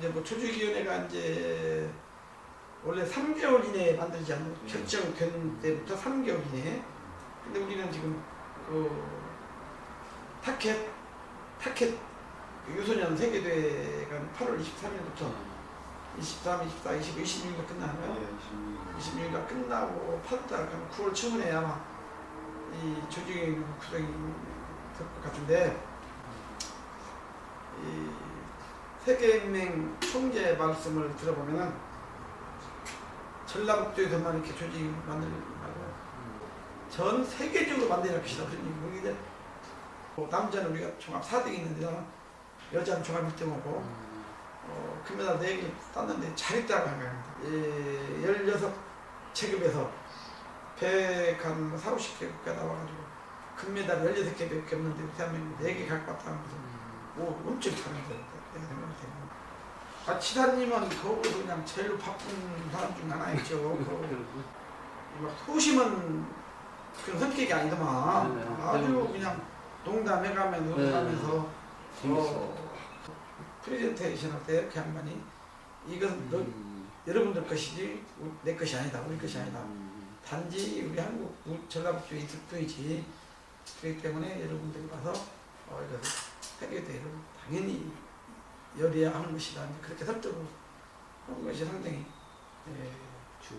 이제 뭐 조직위원회가 이제 원래 3개월 이내에 만들지 않는 예. 결정된 때부터 3개월 이내에 근데 우리는 지금 그 타켓 타켓 그 유소년 세계대회가 8월 23일부터 23, 24, 25, 26일 끝나는 예, 거예요. 26일가 끝나고 8월달 9월 초에 아마 이 조직위원회 구성이 될 것 같은데 이 세계인맹 총재 말씀을 들어보면은 전라북도에서만 이렇게 조직을 만들지 말고 전 세계적으로 만들어야 것이다. 그런 얘기. 이제 뭐 남자는 우리가 종합 4등이 있는데 여자는 종합 1등하고 어, 금메달 4개 땄는데 잘했다고 한 거예요. 예, 16 체급에서 100한 4, 50개 국가 나와가지고 금메달 16개 밖에 없는데 대한민국 4개 갖고 왔다는 것은 뭐 엄청 생각할 때는. 아, 치사님은 거기서 그냥 제일 바쁜 사람 중 하나였죠. 그, 막 소심한 그런 성격이 아니더만 네, 네. 아주 네. 그냥 농담해 가면서 네. 웃으면서 재밌어. 어, 프레젠테이션 할 때 이렇게 한 번이 이건 너, 음. 여러분들 것이지 우- 내 것이 아니다 우리 것이 아니다 음. 단지 우리 한국 우- 전라북도에 있을 뿐이지 그렇기 때문에 여러분들이 와서 어, 이것을 세계대회를 당연히 열어야 하는 것이다 그렇게 설득을 하는 것이 상당히 예, 주.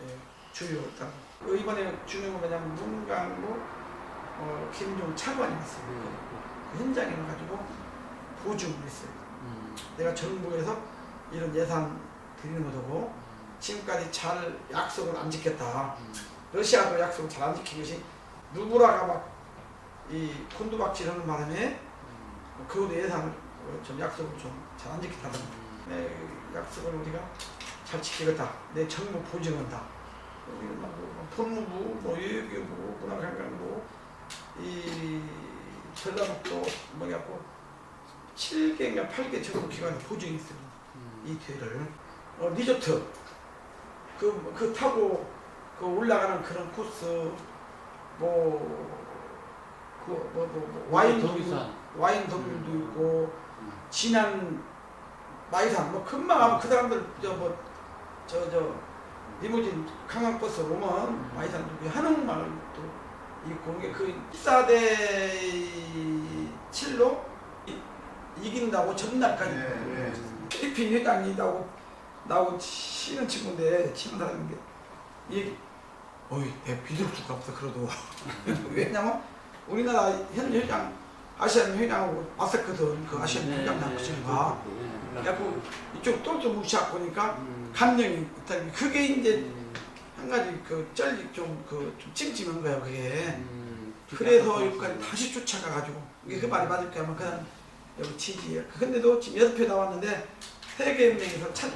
예, 주요했다 그 이번에 중요한 건 뭐냐면 문광무 어, 김종 차관이 있어요 그 현장에 가지고 보증을 했어요 음. 내가 정부에서 이런 예산 드리는 것하고 지금까지 잘 약속을 안 지켰다. 음. 러시아도 약속을 잘 안 지킨 것이 누구라가 막이 곤두박질하는 바람에 그것도 예산을 어, 좀 약속을 좀 잘 안 지켰다는 내 약속을 우리가 잘 지키겠다. 내 정부 보증한다. 우리는 막 뭐, 법무부, 뭐 교육부, 문화관광부, 이 전라북도 뭐냐고 7개인가 8개 정부 기관이 보증이 있어요. 음. 이 뒤를 어, 리조트 그, 그 타고 그 올라가는 그런 코스 뭐 그 뭐 뭐, 뭐, 와인도 도비산. 와인 동물도 음. 있고 음. 진한 마이산 뭐 금방 하면 그 사람들 저 뭐 저저 리무진 강황버스 오면 마이산도 있고 한옥 마을도 있고 그 14대 7로 이긴다고 전날까지 예, 예. 필리핀 회장이 나오고 나오고 치는 친구인데 치는 사람인데 이 어이 내 수가 없어 그래도 왜냐면 우리나라 현 회장 아시안 회장하고 맞섰거든. 그 아시안 네, 회장 네, 잡으시는가 네. 그래갖고 이쪽 똘똘 무시하고 보니까 음. 감정이 있다 그게 이제 음. 한 가지 그 쩔리 좀 그 좀 찜찜한 거야 그게. 음. 그래서 여기까지 다시 쫓아가가지고 이게 그 말이 맞을까 하면 그냥 여기 지지에 근데도 지금 여섯 표 나왔는데 세계연맹에서 차,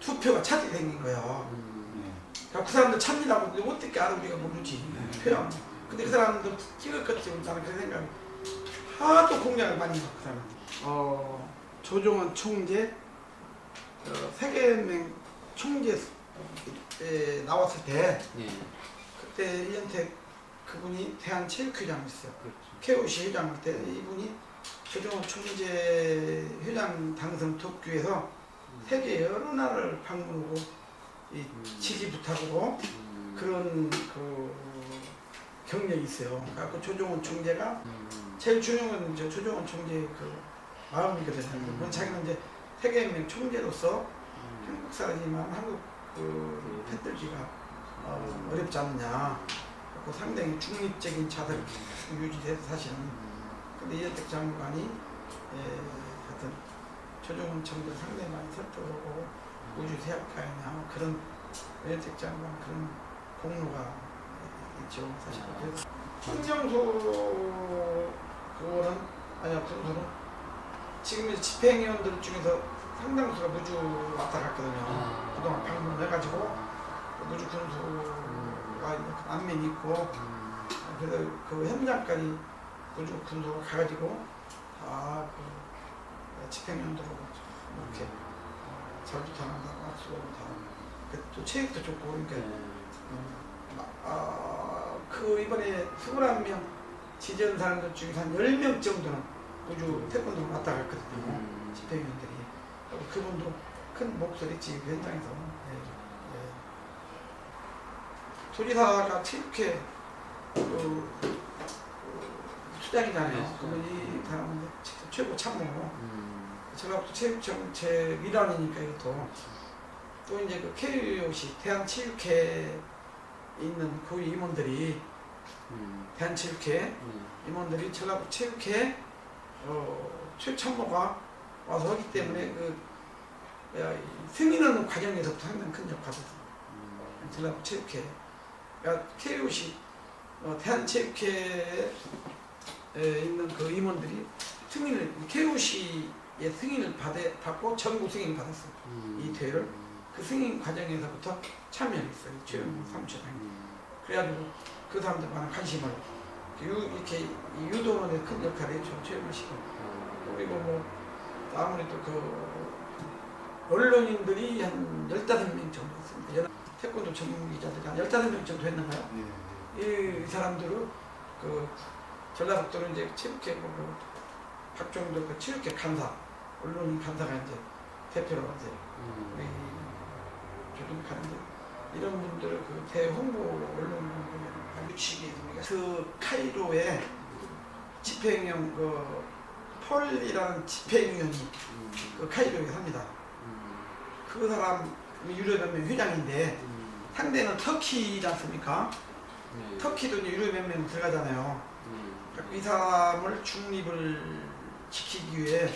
투표가 차질이 생긴 거예요 음. 그러니까 그 사람들 참이라고 어떻게 알아 우리가 모르지. 표현 근데 그 사람들 찍었겠지 나는 그런 생각이 하도 공략을 많이 해그 사람 어 조종원 총재 어, 세계연맹 총재 에 나왔을 때 네. 그때 이현택 그분이 대한체육회장이었어요 그렇죠. KOC 회장 할 때 이분이 조정원 총재 회장 당선 덕규에서 세계 여러 나라를 방문하고 이 음. 지지 부탁으로 음. 그런 그 경력이 있어요. 그래서 조정원 총재가 음. 제일 중요한 건저 조정원 총재 그 마음이거든요. 음. 그건 자기는 이제 세계연맹 총재로서 음. 한국 사람이지만 한국 그 팬들기가 어, 어렵지 않느냐. 그 상당히 중립적인 자세를 계속 유지돼서 사실은 근데 이현택 장관이 예, 하여튼 조정훈 총재 상당히 많이 설득하고 우주 세학가이나 그런 이현택 장관 그런 공로가 있죠 사실 청정소 그거는 아니야 군소는 지금 이제 집행위원들 중에서 상당수가 무주 왔다 갔거든요 아. 그동안 방문해가지고 그 무주 군수가 그 안면이 있고 음. 그래서 그 현장까지 우주 군도로 가가지고 다그 집행연도로 이렇게 절주탄한다고 할수록 다또 체육도 좋고 그러니까 네. 아, 그 이번에 21명 지지한 사람들 중에서 한 10명 정도는 우주 태권도로 왔다 갔거든요 음. 집행위원들이 그리고 그분도 큰 목소리 지금 현장에서 예, 예. 조리사가 체육회 그, 그 수장이잖아요. 네, 그분이 사람은 최- 최고 참모고 음. 제가 또 체육정책 일환이니까 이것도 또 이제 그 KUC 대한체육회에 있는 그 임원들이 음. 대한체육회 음. 임원들이 전라북 체육회 어, 최참모가 와서 하기 때문에 그 뭐야, 이 승인하는 과정에서부터 상당히 큰 역할을. 음. 전라북 체육회 그러니까 KUC 어, 대한체육회에 있는 그 임원들이 승인을 KUC의 승인을 받아, 받고 전국 승인을 받았어요. 음. 이 대회를 그 승인 과정에서부터 참여했어요. 최영무 사무처장이. 음. 그래가지고 그 사람들 많은 관심을 유, 이렇게 데큰 역할을 최영무 씨가. 어. 그리고 뭐 아무래도 그 언론인들이 한 15명 정도 있습니다. 연- 태권도 전문 기자들이 한 15명 정도 했는가요? 예. 이, 이 사람들은 그 전라북도는 이제 체육회 뭐 박종도 그 체육회 간사 언론인 간사가 이제 대표로 이제 음. 조동하는데 이런 분들을 그 대홍보 언론 유치기 우리가 그 카이로에 집행위원 그 폴이라는 집행위원이 음. 그 카이로에 삽니다. 음. 그 사람 유럽연맹 회장인데 음. 상대는 터키지 않습니까? 네. 터키도 이제 유럽연맹 들어가잖아요. 음. 이 사람을 중립을 지키기 위해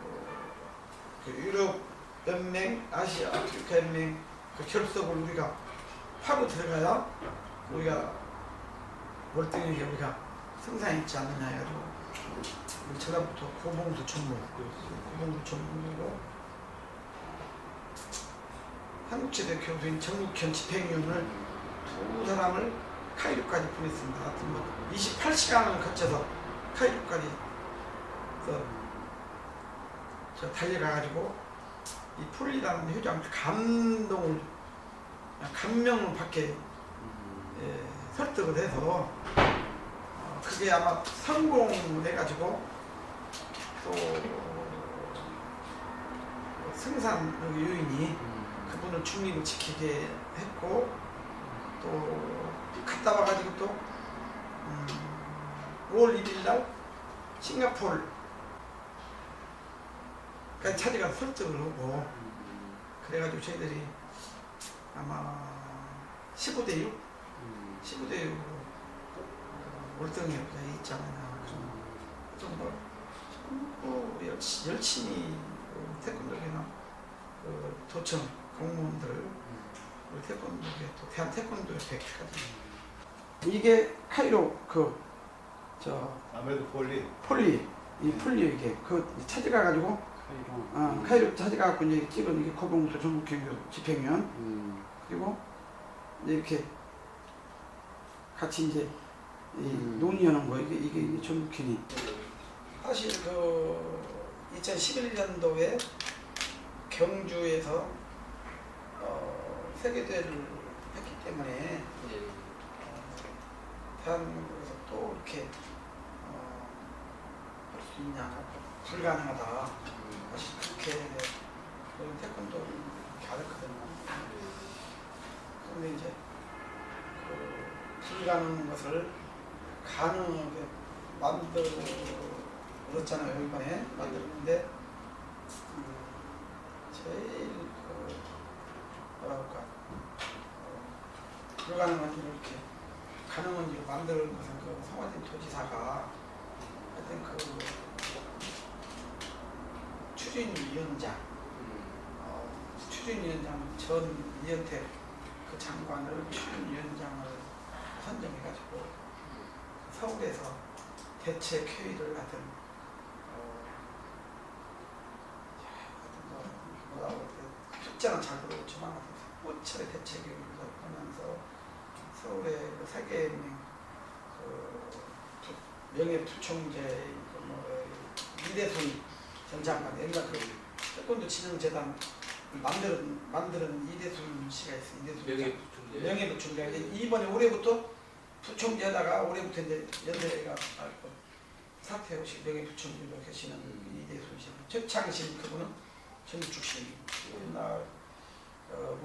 어, 그 유럽 연맹, 아시아 아프리카 연맹 그 결석을 우리가 하고 들어가야 우리가 월등하게 우리가 성장했지 않느냐 해가지고 우리 전라부터 고봉수 전무, 고봉수 전무로 한국체대 교수인 정국현 집행위원을 두 사람을 카이로까지 보냈습니다. 하여튼 뭐 28시간을 거쳐서 카이로까지 그, 저 달려가가지고 이 폴리라는 회장 감동을 감명을 받게 음. 예, 설득을 해서 어, 그게 아마 성공해가지고 또 승산 요인이 음. 그분을 중립을 지키게 했고 또 갔다 와가지고 또 음, 5월 1일 날 싱가포르 까지 찾아가서 설득을 하고 음. 그래가지고 저희들이 아마 15대 6, 음. 15대 6으로 월등히 있지 않느냐 좀뭐 뭐 열심, 열심히 그 태권도계나 그 도청 공무원들 우리 태권도계 또 대한 태권도 협회까지 이게 카이로 그저 아무래도 폴리 폴리 이 폴리 이게 그 찾아가 가지고. 어, 카이로 찾아가 갖고 이제 찍은 이게 고봉수 전국경교 집행위원 음. 그리고 이제 이렇게 같이 이제 이 음. 논의하는 거 이게 이게, 전국현이 사실 그 2011년도에 경주에서 어, 세계대회를 했기 때문에 예. 대한민국에서 또 이렇게 어, 할수 있냐 불가능하다 사실 그렇게 이렇게 가르거든요 근데 이제 그 불가능한 것을 가능하게 만들었잖아요 이번에 만들었는데. 음, 제일 그 뭐라 그럴까? 어, 불가능한 일을 이렇게 가능한 일을 만드는 것은 그 성화진 도지사가 하여튼 그 추진위원장 어, 추진위원장 전 이현택 그 장관을 추진위원장을 선정해가지고 서울에서 대책 회의를 어, 뭐, 그 숫자는 잘 모르겠지만 호철의 대책 회의를 하면서 서울의 그 세계연맹 그 부- 명예 부총재 그 뭐, 이대순 전 장관 옛날 그 태권도 진흥재단 만드는 만드는 이대순 씨가 있어요. 이대순 명예 장- 부총재. 명예 부총재 이제 이번에 올해부터 부총재에다가 올해부터 이제 연대가 씨 명예 부총리로 계시는 음. 이대순 씨, 최창신 그분은 출신. 예. 나 어,